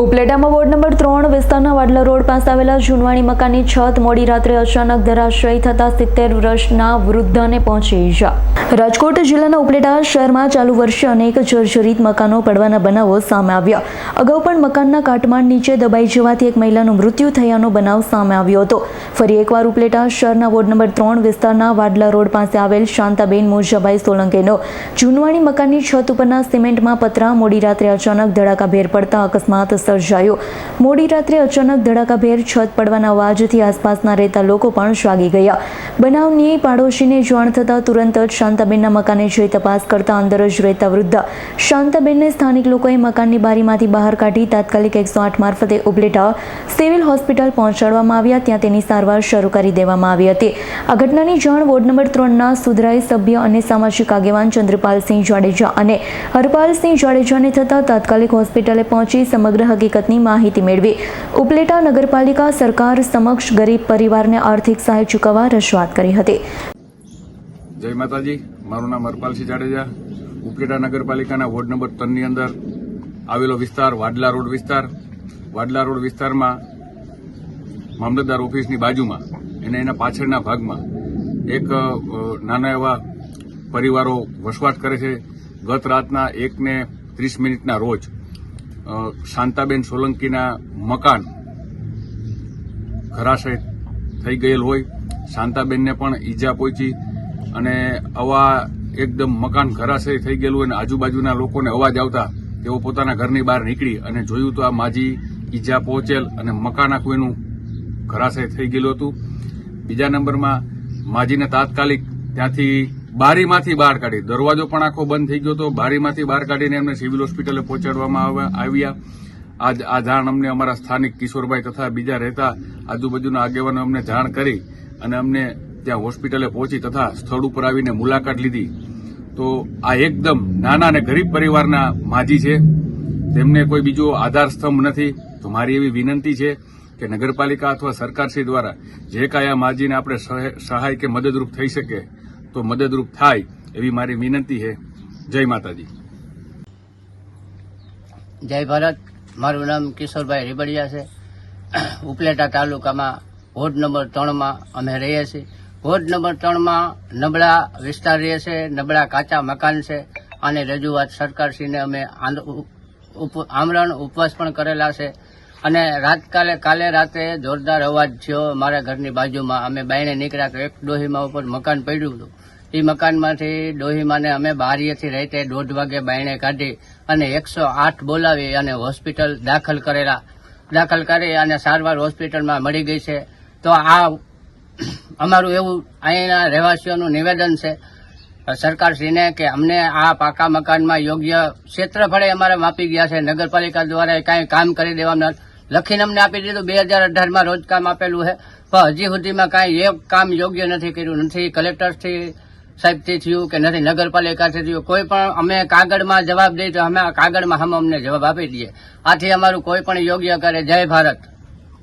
ઉપલેટામાં ward number ત્રણ વિસ્તારના Vadla road પાસે આવેલા જૂનવાણી મકાનની છત મોડી રાત્રે અચાનક ધરાશયી થતા સિત્તેર વર્ષના વૃદ્ધને પહોંચી ઈજા. રાજકોટ જિલ્લાના ઉપલેટા શહેરમાં ચાલુ વર્ષે અનેક જર્જરિત મકાનો પડવાના બનાવો સામે આવ્યા. અગાઉ પણ મકાનના કાટમાળ નીચે દબાઈ જવાથી એક મહિલાનું મૃત્યુ થયાનો બનાવ સામે આવ્યો હતો. ફરી એકવાર ઉપલેટા શહેરના વોર્ડ નંબર ત્રણ વિસ્તારના વાડલા રોડ પાસે આવેલ શાંતાબેન મોજાભાઈ સોલંકેનો જૂનવાણી મકાનની છત ઉપરના સિમેન્ટમાં પતરા, મોડી રાત્રે અચાનક ધડાકાભેર પડતા અકસ્માત સર્જાયો. મોડી રાત્રે અચાનક ધડાકાભેર છત પડવાના અવાજથી આસપાસના રહેતા લોકો પણ જાગી ગયા. બનાવની પાડોશીને જાણ થતાં તુરંત જ શાંતાબેનના મકાને જઈ તપાસ કરતા અંદર જ રહેતા વૃદ્ધા. શાંતાબેનને સ્થાનિક લોકોએ મકાનની બારીમાંથી બહાર કાઢી તાત્કાલિક એકસો આઠ મારફતે ઉપલેટા સિવિલ હોસ્પિટલ પહોંચાડવામાં આવ્યા. ત્યાં તેની સારવાર શરૂ કરી દેવામાં આવી હતી. આ ઘટનાની જાણ વોર્ડ નંબર ત્રણના સુધરાઈ સભ્ય અને સામાજિક આગેવાન ચંદ્રપાલસિંહ જાડેજા અને હરપાલસિંહ જાડેજાને થતાં તાત્કાલિક હોસ્પિટલે પહોંચી સમગ્ર હકીકતની માહિતી મેળવી. ઉપલેટા નગરપાલિકા સરકાર સમક્ષ ગરીબ પરિવારને આર્થિક સહાય ચૂકવવા રજૂઆત કરી હતી. જય માતાજી. મારું નામ હરપાલસિંહ જાડેજા. ઉપલેટા નગરપાલિકાના વોર્ડ નંબર ત્રણની અંદર આવેલો વિસ્તાર વાડલા રોડ વિસ્તાર. વાડલા રોડ વિસ્તારમાં મામલતદાર ઓફિસની બાજુમાં અને એના પાછળના ભાગમાં એક નાના એવા પરિવારો વસવાટ કરે છે. ગત રાતના એકને ત્રીસ મિનિટના રોજ શાંતાબેન સોલંકીના મકાન ઘરાશય થઈ ગયેલ હોય. શાંતાબેનને પણ ઈજા પહોંચી અને આવા એકદમ મકાન ઘરાશય થઈ ગયેલું અને આજુબાજુના લોકોને અવાજ આવતા તેઓ પોતાના ઘરની બહાર નીકળી અને જોયું તો આ માજી ઈજા પહોંચેલ અને મકાન આખું એનું ઘરાશય થઈ ગયેલું હતું. બીજા નંબરમાં માજીને તાત્કાલિક ત્યાંથી બારીમાંથી બહાર કાઢી, દરવાજો પણ આખો બંધ થઈ ગયો હતો. બારીમાંથી બહાર કાઢીને એમને સિવિલ હોસ્પિટલે પહોંચાડવામાં આવ્યા- આવ્યા. આ આ જાણ અમને અમારા સ્થાનિક કિશોરભાઈ તથા બીજા રહેતા આજુબાજુના આગેવાનો અમને જાણ કરી અને અમને ત્યાં હોસ્પિટલે પહોંચી તથા સ્થળ ઉપર આવીને મુલાકાત લીધી. તો આ એકદમ નાના અને ગરીબ પરિવારના માજી છે. તેમને કોઈ બીજો આધાર સ્તંભ નથી. તો મારી એવી વિનંતી છે કે નગરપાલિકા અથવા સરકારશ્રી દ્વારા જે કાંઈ આ માજીને આપણે સહાય કે મદદરૂપ થઈ શકે, તો મદદરૂપ થાય એવી મારી વિનંતી છે. જય માતાજી. જય ભારત. મારું નામ કિશોરભાઈ રીબડિયા છે. ઉપલેટા તાલુકામાં વોર્ડ નંબર ત્રણમાં અમે રહીએ છીએ. વોર્ડ નંબર ત્રણમાં નબળા વિસ્તાર રહે છે, નબળા કાચા મકાન છે અને રજૂઆત સરકારશ્રીને અમે આમરણ ઉપવાસ પણ કરેલા છે. અને રાતકાલે કાલે રાતે જોરદાર અવાજ થયો મારા ઘરની બાજુમાં. અમે બાયણે નીકળ્યા તો એક ડોહીમા ઉપર મકાન પડ્યું હતું. એ મકાનમાંથી ડોહીમાને અમે બારીએથી રહેતે દોઢ વાગે બાયણે કાઢી અને એકસો આઠ બોલાવી અને હોસ્પિટલ દાખલ કરેલા. દાખલ કરી અને સારવાર હોસ્પિટલમાં મળી ગઈ છે. તો આ અમારું એવું અહીંના રહેવાસીઓનું નિવેદન છે, સરકારશ્રીને કે અમને આ પાકા મકાનમાં યોગ્ય ક્ષેત્રફળે અમારે માપી ગયા છે. નગરપાલિકા દ્વારા કાંઈ કામ કરી દેવાનું લખીને અમને આપી દીધું. બે હજાર અઢારમાં રોજ કામ આપેલું છે. પણ હજી સુધીમાં કાંઈ એક કામ યોગ્ય નથી કર્યું. નથી કલેક્ટરથી સાહેબથી થયું કે નથી નગરપાલિકાથી થયું. કોઈ પણ અમે કાગળમાં જવાબ દઈએ તો અમે આ કાગળમાં હમ અમને જવાબ આપી દઈએ. આથી અમારું કોઈ પણ યોગ્ય કરે જય ભારત.